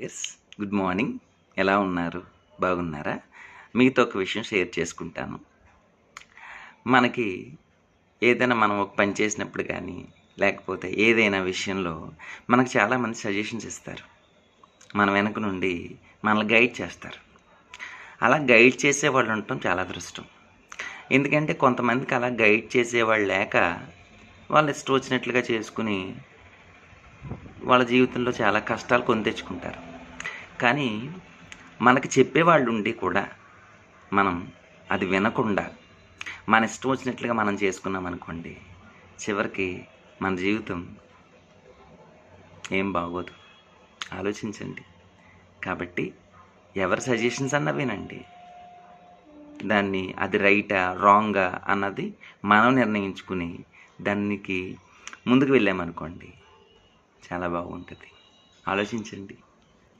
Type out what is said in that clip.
Yes good morning. ఎలా ఉన్నారు? బాగున్నారా? మీతో ఒక విషయం షేర్ చేసుకుంటాను. మనకి ఏదైనా మనం ఒక పని చేసినప్పుడు కానీ లేకపోతే ఏదైనా విషయంలో మనకు చాలామంది సజెషన్స్ ఇస్తారు. మన వెనక నుండి మనల్ని గైడ్ చేస్తారు. అలా గైడ్ చేసే వాళ్ళు ఉండటం చాలా అదృష్టం. ఎందుకంటే కొంతమందికి అలా గైడ్ చేసేవాళ్ళు లేక వాళ్ళు ఇష్టం వచ్చినట్లుగా చేసుకుని వాళ్ళ జీవితంలో చాలా కష్టాలు కొని తెచ్చుకుంటారు. కానీ మనకి చెప్పేవాళ్ళు ఉండి కూడా మనం అది వినకుండా మన ఇష్టం వచ్చినట్లుగా మనం చేసుకున్నాం అనుకోండి చివరికి మన జీవితం ఏం బాగోదు. ఆలోచించండి. కాబట్టి ఎవరి సజెషన్స్ అన్న వినండి. దాన్ని అది రైటా రాంగా అన్నది మనం నిర్ణయించుకుని దానికి ముందుకు వెళ్ళామనుకోండి చాలా బాగుంటుంది. ఆలోచించండి.